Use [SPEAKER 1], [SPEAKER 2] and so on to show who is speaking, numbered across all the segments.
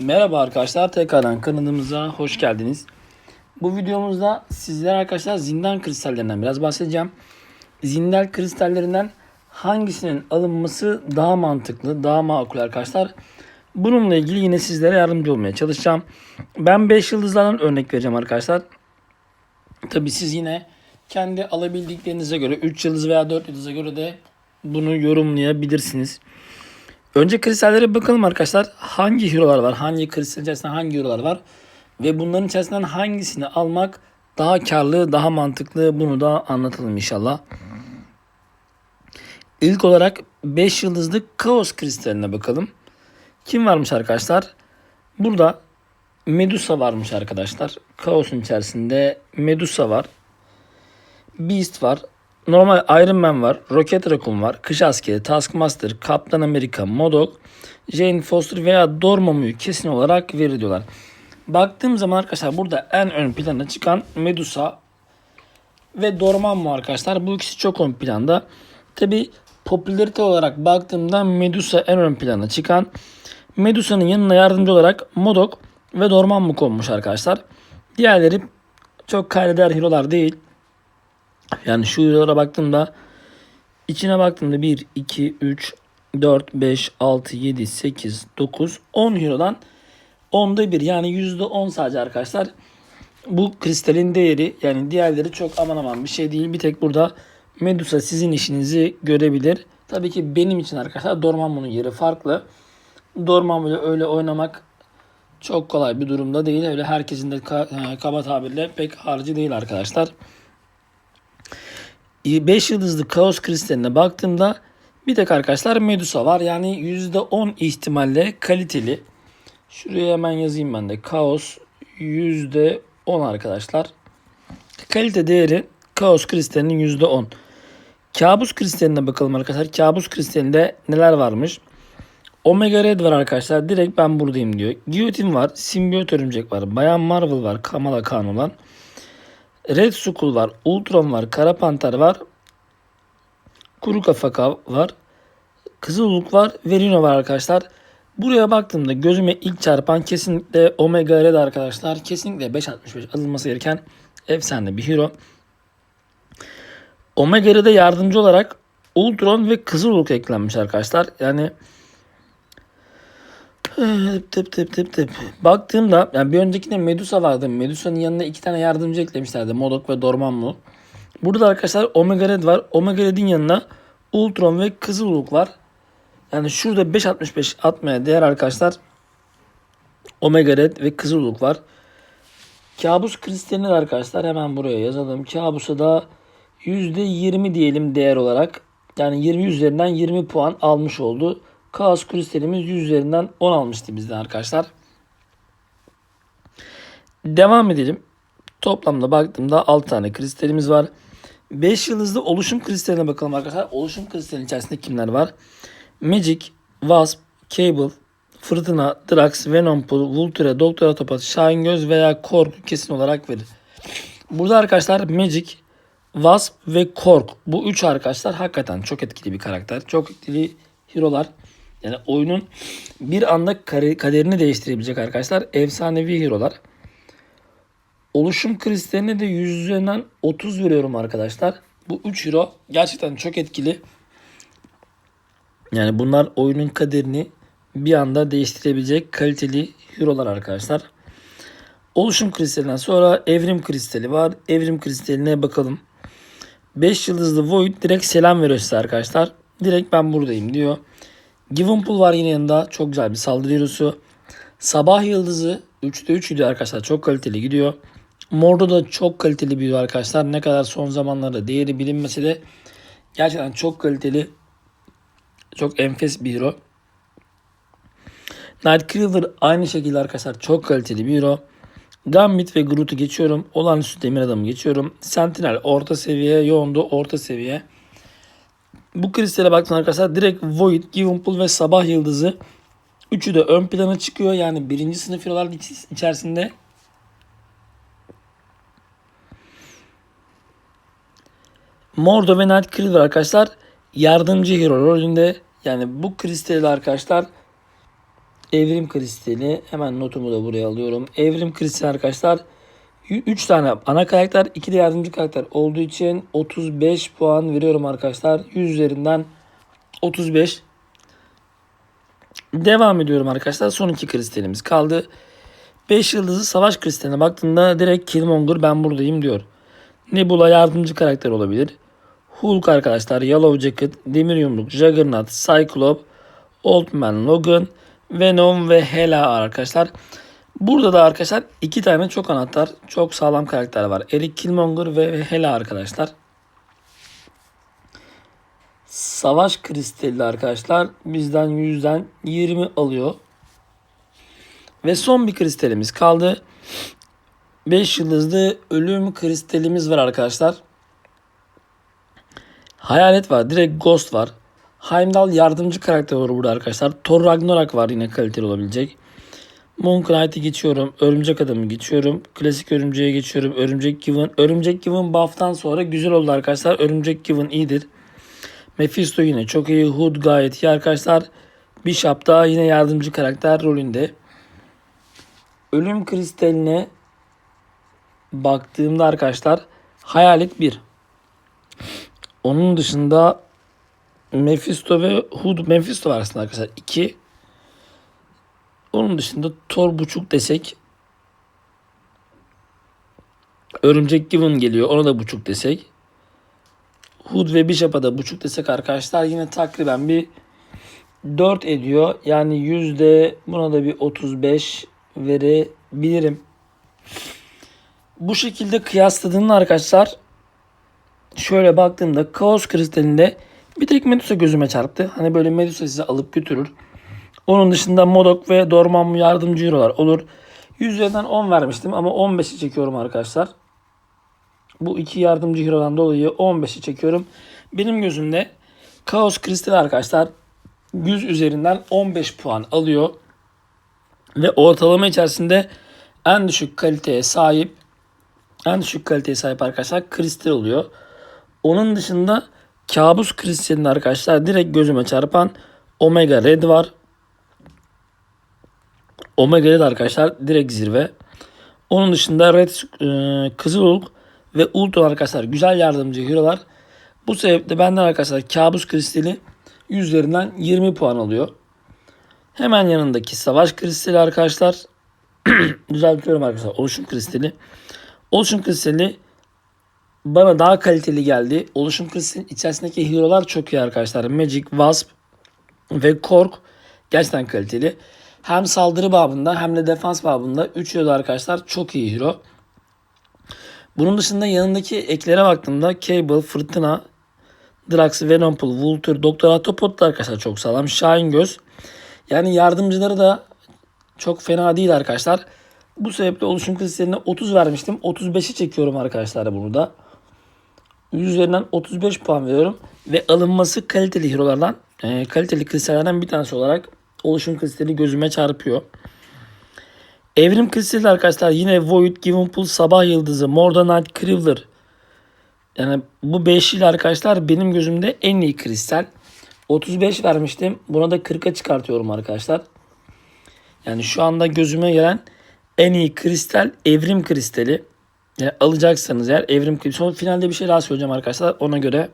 [SPEAKER 1] Merhaba arkadaşlar tekrardan kanalımıza hoş geldiniz. Bu videomuzda sizlere arkadaşlar zindan kristallerinden biraz bahsedeceğim. Zindan kristallerinden hangisinin alınması daha mantıklı, daha makul arkadaşlar. Bununla ilgili yine sizlere yardımcı olmaya çalışacağım. Ben 5 yıldızlardan örnek vereceğim arkadaşlar. Tabi siz yine kendi alabildiklerinize göre 3 yıldız veya 4 yıldıza göre de bunu yorumlayabilirsiniz. Önce kristallere bakalım arkadaşlar. Hangi hero'lar var? Hangi kristal içerisinde hangi hero'lar var? Ve bunların içerisinden hangisini almak daha karlı, daha mantıklı bunu da anlatalım inşallah. İlk olarak 5 yıldızlı Kaos kristaline bakalım. Kim varmış arkadaşlar? Burada Medusa varmış arkadaşlar. Kaos'un içerisinde Medusa var. Beast var. Normal Iron Man var. Rocket Raccoon var. Kış Askeri, Taskmaster, Kaptan Amerika, Modok, Jane Foster veya Dormammu'yu kesin olarak veriyorlar. Baktığım zaman arkadaşlar burada en ön plana çıkan Medusa ve Dormammu arkadaşlar. Bu ikisi çok ön planda. Tabi popülarite olarak baktığımda Medusa en ön plana çıkan. Medusa'nın yanına yardımcı olarak Modok ve Dormammu konmuş arkadaşlar. Diğerleri çok kaydeder hero'lar değil. Yani şu hero'lara baktığımda içine baktığımda 1, 2, 3, 4, 5, 6, 7, 8, 9, 10 hero'dan 10'da 1 yani %10 sadece arkadaşlar. Bu kristalin değeri yani diğerleri çok aman aman bir şey değil. Bir tek burada Medusa sizin işinizi görebilir. Tabii ki benim için arkadaşlar Dormammu'nun yeri farklı. Dormammu'yla öyle oynamak çok kolay bir durumda değil. Öyle herkesin de e, kaba tabirle pek harcı değil arkadaşlar. 5 yıldızlı Kaos kristaline baktığımda bir tek arkadaşlar Medusa var. Yani %10 ihtimalle kaliteli. Şuraya hemen yazayım ben de. Kaos %10 arkadaşlar. Kalite değeri Kaos kristalinin %10. Kabus kristaline bakalım arkadaşlar. Kabus kristalinde neler varmış? Omega Red var arkadaşlar. Direkt ben buradayım diyor. Guillotine var. Simbiyot örümcek var. Bayan Marvel var. Kamala Khan olan. Red Skull var. Ultron var. Kara Panter var. Kuru Kafa var. Kızıluluk var. Verino var arkadaşlar. Buraya baktığımda gözüme ilk çarpan kesinlikle Omega Red arkadaşlar. Kesinlikle 5.65 alınması gereken efsane bir hero. Omega Red'e yardımcı olarak Ultron ve Kızıluluk eklenmiş arkadaşlar. Yani Tıp tıp tıp tıp. Baktığımda yani bir öncekinde Medusa vardı. Medusa'nın yanına iki tane yardımcı eklemişlerdi. Modok ve Dormammu. Burada arkadaşlar Omega Red var. Omega Red'in yanına Ultron ve Kızıluluk var. Yani şurada 5.65 atmaya değer arkadaşlar. Omega Red ve Kızıluluk var. Kabus kristalini arkadaşlar hemen buraya yazalım. Kabusa da %20 diyelim değer olarak. Yani 20 üzerinden 20 puan almış oldu. Kaos kristalimiz 100 üzerinden 10 almıştı bizden arkadaşlar. Devam edelim. Toplamda baktığımda 6 tane kristalimiz var. 5 yıldızlı oluşum kristaline bakalım arkadaşlar. Oluşum kristalinin içerisinde kimler var? Magic, Wasp, Cable, Fırtına, Drax, Venompool, Vulture, Doktor Autopat, Şahingöz veya Kork kesin olarak verir. Burada arkadaşlar Magic, Wasp ve Kork bu üç arkadaşlar hakikaten çok etkili bir karakter. Çok etkili hero'lar. Yani oyunun bir anda kaderini değiştirebilecek arkadaşlar. Efsanevi hero'lar. Oluşum kristaline de 100 üzerinden 30 veriyorum arkadaşlar. Bu 3 hero gerçekten çok etkili. Yani bunlar oyunun kaderini bir anda değiştirebilecek kaliteli hero'lar arkadaşlar. Oluşum kristalinden sonra evrim kristali var. Evrim kristaline bakalım. 5 yıldızlı Void direkt selam veriyor size arkadaşlar. Direkt ben buradayım diyor. Givenpool var yine yanında. Çok güzel bir saldırı hero'su. Sabah Yıldızı 3'te 3 gidiyor arkadaşlar. Çok kaliteli gidiyor. Mordo da çok kaliteli bir arkadaşlar. Ne kadar son zamanlarda değeri bilinmese de gerçekten çok kaliteli. Çok enfes bir hero. Nightcrawler aynı şekilde arkadaşlar çok kaliteli bir hero. Gambit ve Groot'u geçiyorum. Olağanüstü demir adamı geçiyorum. Sentinel orta seviye, Yoğundu orta seviye. Bu kristale baktığınız arkadaşlar direkt Void, Givenpool ve Sabah Yıldızı üçü de ön plana çıkıyor. Yani birinci sınıf hero'lar içerisinde Mordo ve Nightcrawler arkadaşlar yardımcı hero rolünde. Yani bu kristali arkadaşlar Evrim kristali. Hemen notumu da buraya alıyorum. Evrim kristali arkadaşlar. 3 tane ana karakter, 2 de yardımcı karakter olduğu için 35 puan veriyorum arkadaşlar. 100 üzerinden 35. Devam ediyorum arkadaşlar. Son iki kristalimiz kaldı. 5 yıldızlı savaş kristaline baktığında direkt Killmonger ben buradayım diyor. Nebula yardımcı karakter olabilir. Hulk arkadaşlar, Yellow Jacket, Demir Yumruk, Juggernaut, Cyclops, Old Man Logan, Venom ve Hela arkadaşlar. Burada da arkadaşlar iki tane çok anahtar, çok sağlam karakter var. Eric Killmonger ve Hela arkadaşlar. Savaş kristali arkadaşlar bizden yüzden 20 alıyor. Ve son bir kristalimiz kaldı. 5 yıldızlı ölüm kristalimiz var arkadaşlar. Hayalet var. Direkt Ghost var. Heimdall yardımcı karakter var burada arkadaşlar. Thor Ragnarok var yine kaliteli olabilecek. Moon Knight'i geçiyorum. Örümcek Adam'ı geçiyorum. Klasik Örümceğe geçiyorum. Örümcek Given. Örümcek Given buff'tan sonra güzel oldu arkadaşlar. Örümcek Given iyidir. Mephisto yine çok iyi. Hood gayet iyi arkadaşlar. Bishop da yine yardımcı karakter rolünde. Ölüm kristaline baktığımda arkadaşlar Hayalet 1. Onun dışında Mephisto ve Hood Mephisto var aslında arkadaşlar 2. Onun dışında Thor buçuk desek Örümcek Given geliyor. Ona da buçuk desek. Hood ve Bishop'a da buçuk desek arkadaşlar yine takriben bir 4 ediyor. Yani yüzde buna da bir 35 verebilirim. Bu şekilde kıyasladığımda arkadaşlar şöyle baktığımda Kaos kristalinde bir tek Medusa gözüme çarptı. Hani böyle Medusa sizi alıp götürür. Onun dışında Modok ve Dormammu yardımcı hero'lar olur. 100 üzerinden 10 vermiştim ama 15'i çekiyorum arkadaşlar. Bu iki yardımcı hero'dan dolayı 15'i çekiyorum. Benim gözümde Kaos Kristal arkadaşlar 100 üzerinden 15 puan alıyor. Ve ortalama içerisinde en düşük kaliteye sahip en düşük kaliteye sahip arkadaşlar kristal oluyor. Onun dışında kabus kristalinde arkadaşlar direkt gözüme çarpan Omega Red var. Omega Red arkadaşlar direkt zirve. Onun dışında Red e, Kızıl Hulk ve Ultron arkadaşlar güzel yardımcı hero'lar. Bu sebeple benden arkadaşlar kabus kristali yüzlerinden 20 puan alıyor. Hemen yanındaki savaş kristali arkadaşlar. Düzeltiyorum arkadaşlar. Oluşum kristali. Oluşum kristali bana daha kaliteli geldi. Oluşum kristalinin içerisindeki hero'lar çok iyi arkadaşlar. Magic, Wasp ve Kork gerçekten kaliteli. Hem saldırı babında hem de defans babında 3 hero arkadaşlar çok iyi hero. Bunun dışında yanındaki eklere baktığımda Cable, Fırtına, Drax, Venompool, Vulture, Doktor Autobot da arkadaşlar çok sağlam. Şahin Göz. Yani yardımcıları da çok fena değil arkadaşlar. Bu sebeple oluşum kristaline 30 vermiştim. 35'i çekiyorum arkadaşlar burada. 100 üzerinden 35 puan veriyorum. Ve alınması kaliteli hero'lardan, e, kaliteli kristallerden bir tanesi olarak oluşum kristali gözüme çarpıyor. Evrim kristali arkadaşlar yine Void, Givenpool, Sabah Yıldızı, Morda Knight, Krivler. Yani bu beşli arkadaşlar benim gözümde en iyi kristal. 35 vermiştim. Buna da 40'a çıkartıyorum arkadaşlar. Yani şu anda gözüme gelen en iyi kristal evrim kristali. Yani alacaksanız eğer evrim kristali. Son finalde bir şey daha söyleyeceğim arkadaşlar. Ona göre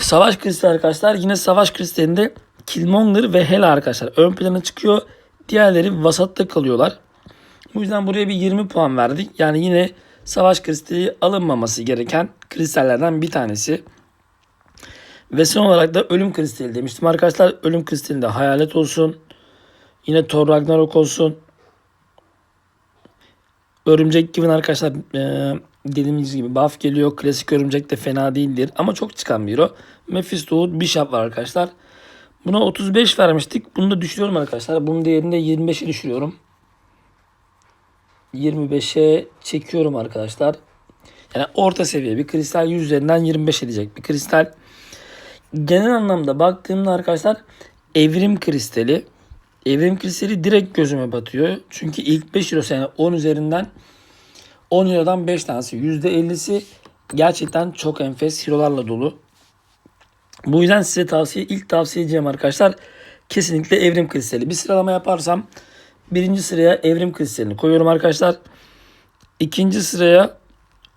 [SPEAKER 1] Savaş kristali arkadaşlar. Yine savaş kristalinde Killmonger ve Hela arkadaşlar ön plana çıkıyor. Diğerleri vasatta kalıyorlar. Bu yüzden buraya bir 20 puan verdik. Yani yine savaş kristali alınmaması gereken kristallerden bir tanesi. Ve son olarak da ölüm kristali demiştim arkadaşlar. Ölüm kristalinde hayalet olsun. Yine Thor Ragnarok olsun. Örümcek gibi arkadaşlar e, dediğimiz gibi buff geliyor. Klasik örümcek de fena değildir. Ama çok çıkan bir o. Mephisto Bishop var arkadaşlar. Buna 35 vermiştik. Bunu da düşürüyorum arkadaşlar. Bunun değerini de 25'e düşürüyorum. 25'e çekiyorum arkadaşlar. Yani orta seviye bir kristal 100 üzerinden 25 edecek bir kristal. Genel anlamda baktığımda arkadaşlar evrim kristali. Evrim kristali direkt gözüme batıyor. Çünkü ilk 5 euro yani 10 üzerinden 10 eurodan 5 tanesi %50'si gerçekten çok enfes hero'larla dolu. Bu yüzden size tavsiye ilk tavsiye edeceğim arkadaşlar kesinlikle evrim kristali. Bir sıralama yaparsam birinci sıraya evrim kristalini koyuyorum arkadaşlar. İkinci sıraya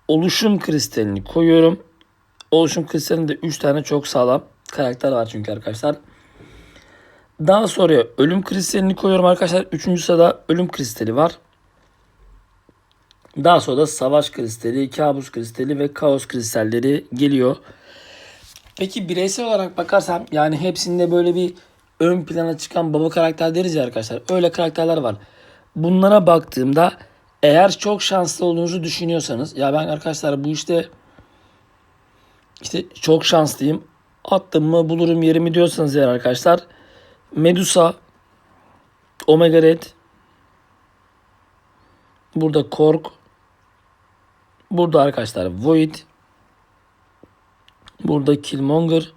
[SPEAKER 1] oluşum kristalini koyuyorum. Oluşum kristalinde 3 tane çok sağlam karakter var çünkü arkadaşlar. Daha sonra ölüm kristalini koyuyorum arkadaşlar. Üçüncü sırada ölüm kristali var. Daha sonra da savaş kristali, kabus kristali ve kaos kristalleri geliyor. Peki bireysel olarak bakarsam yani hepsinde böyle bir ön plana çıkan baba karakter deriz ya arkadaşlar. Öyle karakterler var. Bunlara baktığımda eğer çok şanslı olduğunuzu düşünüyorsanız ya ben arkadaşlar bu işte işte çok şanslıyım. Attım mı bulurum yerimi diyorsanız eğer arkadaşlar Medusa, Omega Red, burada Kork, burada arkadaşlar Void, burada Killmonger,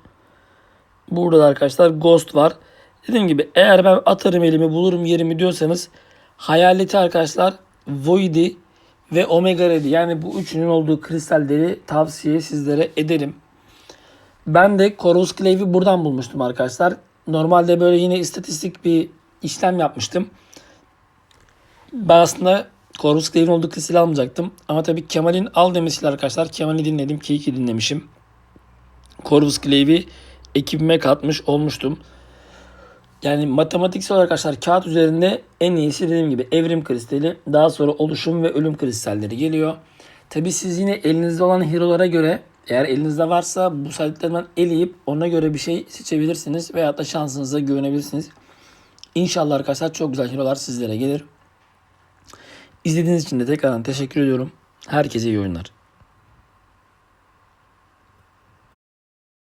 [SPEAKER 1] burada da arkadaşlar Ghost var. Dediğim gibi eğer ben atarım elimi bulurum yerimi diyorsanız Hayaleti arkadaşlar Void'i ve Omega Red'i yani bu üçünün olduğu kristalleri tavsiye sizlere ederim. Ben de Corvus Clave'i buradan bulmuştum arkadaşlar. Normalde böyle yine istatistik bir işlem yapmıştım. Ben aslında Corvus Clave'in olduğu kristali almayacaktım. Ama tabii Kemal'in al demesiyle arkadaşlar Kemal'i dinledim. Keyifli dinlemişim. Corvus Clave'i ekibime katmış olmuştum. Yani matematiksel olarak arkadaşlar kağıt üzerinde en iyisi dediğim gibi evrim kristali. Daha sonra oluşum ve ölüm kristalleri geliyor. Tabi siz yine elinizde olan hero'lara göre eğer elinizde varsa bu saydıklarından eleyip ona göre bir şey seçebilirsiniz. Veyahut da şansınıza güvenebilirsiniz. İnşallah arkadaşlar çok güzel hero'lar sizlere gelir. İzlediğiniz için de tekrardan teşekkür ediyorum. Herkese iyi oyunlar.